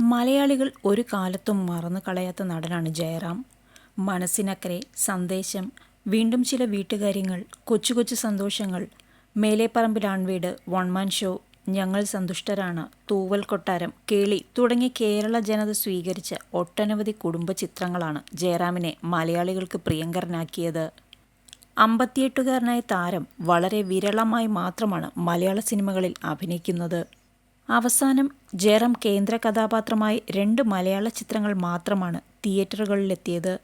മലയാളികൾ ഒരു കാലത്തും മറന്നു കളയാത്ത നടനാണ് ജയറാം. മനസ്സിനക്കരെ സന്ദേശം വീണ്ടും ചില വീട്ടുകാര്യങ്ങൾ കൊച്ചു കൊച്ചു സന്തോഷങ്ങൾ. മേലേപ്പറമ്പിൽ ആൺവീട് വൺമാൻ ഷോ ഞങ്ങൾ സന്തുഷ്ടരാണ് തൂവൽ കൊട്ടാരം കേളി തുടങ്ങിയ കേരള ജനത സ്വീകരിച്ച ഒട്ടനവധി കുടുംബ ചിത്രങ്ങളാണ് ജയറാമിനെ മലയാളികൾക്ക് പ്രിയങ്കരനാക്കിയത്. അമ്പത്തിയെട്ടുകാരനായ താരം വളരെ വിരളമായി മാത്രമാണ് മലയാള സിനിമകളിൽ അഭിനയിക്കുന്നത്. അവസാനം ജയറാം കേന്ദ്ര കഥാപാത്രമായി രണ്ട് മലയാള ചിത്രങ്ങൾ മാത്രമാണ് തിയേറ്ററുകളിലെത്തിയത്.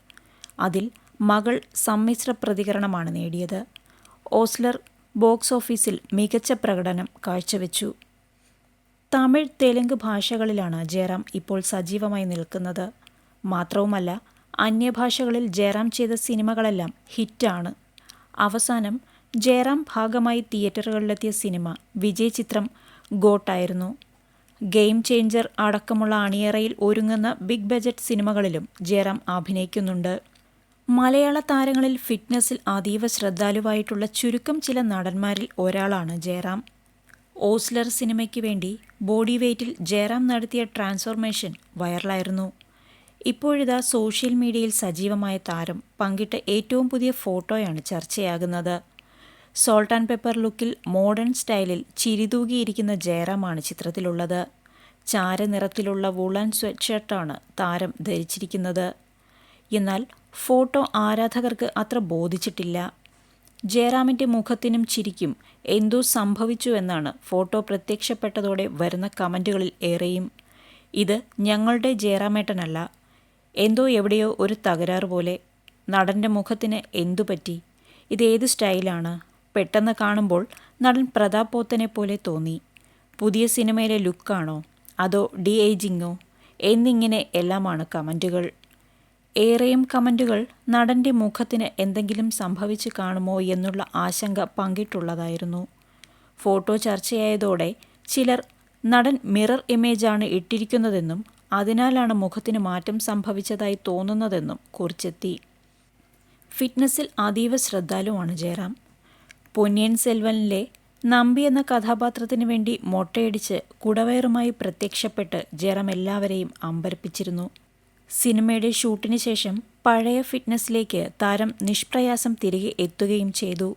അതിൽ മകൾ സമ്മിശ്ര പ്രതികരണമാണ് നേടിയത്. ഓസ്ലർ ബോക്സ് ഓഫീസിൽ മികച്ച പ്രകടനം കാഴ്ചവെച്ചു. തമിഴ് തെലുങ്ക് ഭാഷകളിലാണ് ജയറാം ഇപ്പോൾ സജീവമായി നിൽക്കുന്നത്. മാത്രവുമല്ല അന്യഭാഷകളിൽ ജയറാം ചെയ്ത സിനിമകളെല്ലാം ഹിറ്റാണ്. അവസാനം ജയറാം ഭാഗമായി തിയേറ്ററുകളിലെത്തിയ സിനിമ വിജയ് ചിത്രം ഗോട്ടായിരുന്നു. ഗെയിം ചേഞ്ചർ അടക്കമുള്ള അണിയറയിൽ ഒരുങ്ങുന്ന ബിഗ് ബജറ്റ് സിനിമകളിലും ജയറാം അഭിനയിക്കുന്നുണ്ട്. മലയാള താരങ്ങളിൽ ഫിറ്റ്നസ്സിൽ അതീവ ശ്രദ്ധാലുവായിട്ടുള്ള ചുരുക്കം ചില നടന്മാരിൽ ഒരാളാണ് ജയറാം. ഓസ്ലർ സിനിമയ്ക്ക് വേണ്ടി ബോഡി വെയ്റ്റിൽ ജയറാം നടത്തിയ ട്രാൻസ്ഫോർമേഷൻ വൈറലായിരുന്നു. ഇപ്പോഴിതാ സോഷ്യൽ മീഡിയയിൽ സജീവമായ താരം പങ്കിട്ട ഏറ്റവും പുതിയ ഫോട്ടോയാണ് ചർച്ചയാകുന്നത്. സോൾട്ട് ആൻഡ് പെപ്പർ ലുക്കിൽ മോഡേൺ സ്റ്റൈലിൽ ചിരിതൂകിയിരിക്കുന്ന ജയറാമാണ് ചിത്രത്തിലുള്ളത്. ചാരനിറത്തിലുള്ള വുളൻ സ്വെറ്റ് ഷർട്ടാണ് താരം ധരിച്ചിരിക്കുന്നത്. എന്നാൽ ഫോട്ടോ ആരാധകർക്ക് അത്ര ബോധിച്ചിട്ടില്ല. ജയറാമിന്റെ മുഖത്തിനും ചിരിക്കും എന്തോ സംഭവിച്ചു എന്നാണ് ഫോട്ടോ പ്രത്യക്ഷപ്പെട്ടതോടെ വരുന്ന കമന്റുകളിൽ ഏറെയും. ഇത് ഞങ്ങളുടെ ജയറാമേട്ടനല്ല. എന്തോ എവിടെയോ ഒരു തകരാറ് പോലെ. നടന്റെ മുഖത്തിന് എന്തു പറ്റി ഇതേത് സ്റ്റൈലാണ് പെട്ടെന്ന് കാണുമ്പോൾ നടൻ പ്രതാപ് പോത്തനെ പോലെ തോന്നി. പുതിയ സിനിമയിലെ ലുക്കാണോ? അതോ ഡി ഏജിങ്ങോ എന്നിങ്ങനെ എല്ലാമാണ് കമന്റുകൾ ഏറെയും കമന്റുകൾ നടന്റെ മുഖത്തിന് എന്തെങ്കിലും സംഭവിച്ചു കാണുമോ എന്നുള്ള ആശങ്ക പങ്കിട്ടുള്ളതായിരുന്നു. ഫോട്ടോ ചർച്ചയായതോടെ ചിലർ നടൻ മിറർ ഇമേജാണ് ഇട്ടിരിക്കുന്നതെന്നും അതിനാലാണ് മുഖത്തിന് മാറ്റം സംഭവിച്ചതായി തോന്നുന്നതെന്നും കുറിച്ചെത്തി. ഫിറ്റ്നസ്സിൽ അതീവ ശ്രദ്ധാലുവാണ് ജയറാം. പൊന്നിയൻ സെൽവനിലെ നമ്പി എന്ന കഥാപാത്രത്തിന് വേണ്ടി മൊട്ടയടിച്ച് കുടവയറുമായി പ്രത്യക്ഷപ്പെട്ട് ജെറം എല്ലാവരെയും അമ്പരപ്പിച്ചിരുന്നു. സിനിമയുടെ ഷൂട്ടിന് ശേഷം പഴയ ഫിറ്റ്നസ്സിലേക്ക് താരം നിഷ്പ്രയാസം തിരികെ എത്തുകയും ചെയ്തു.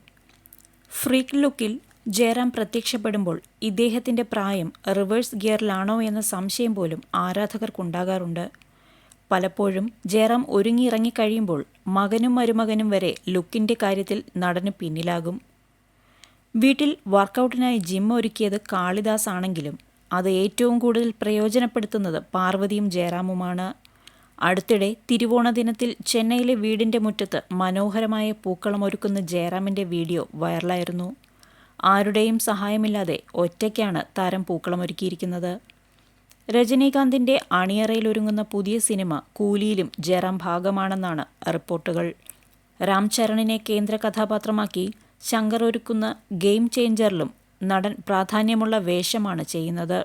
ഫ്രീക്ക് ലുക്കിൽ ജയറാം പ്രത്യക്ഷപ്പെടുമ്പോൾ ഇദ്ദേഹത്തിന്റെ പ്രായം റിവേഴ്സ് ഗിയറിലാണോ എന്ന സംശയം പോലും ആരാധകർക്കുണ്ടാകാറുണ്ട്. പലപ്പോഴും ജയറാം ഒരുങ്ങിയിറങ്ങിക്കഴിയുമ്പോൾ മകനും മരുമകനും വരെ ലുക്കിന്റെ കാര്യത്തിൽ നടന് പിന്നിലാകും. വീട്ടിൽ വർക്കൗട്ടിനായി ജിം ഒരുക്കിയത് കാളിദാസ് ആണെങ്കിലും അത് ഏറ്റവും കൂടുതൽ പ്രയോജനപ്പെടുത്തുന്നത് പാർവതിയും ജയറാമുമാണ്. അടുത്തിടെ തിരുവോണ ദിനത്തിൽ ചെന്നൈയിലെ വീടിന്റെ മുറ്റത്ത് മനോഹരമായ പൂക്കളം ഒരുക്കുന്ന ജയറാമിന്റെ വീഡിയോ വൈറലായിരുന്നു. ആരുടെയും സഹായമില്ലാതെ ഒറ്റയ്ക്കാണ് താരം പൂക്കളം ഒരുക്കിയിരിക്കുന്നത്. രജനീകാന്തിന്റെ അണിയറയിലൊരുങ്ങുന്ന പുതിയ സിനിമ കൂലിയിലും ജയറാം ഭാഗമാണെന്നാണ് റിപ്പോർട്ടുകൾ. രാംചരണിനെ കേന്ദ്ര കഥാപാത്രമാക്കി ശങ്കർ ഒരുക്കുന്ന ഗെയിം ചേഞ്ചറിലും നടൻ പ്രാധാന്യമുള്ള വേഷമാണ് ചെയ്യുന്നത്.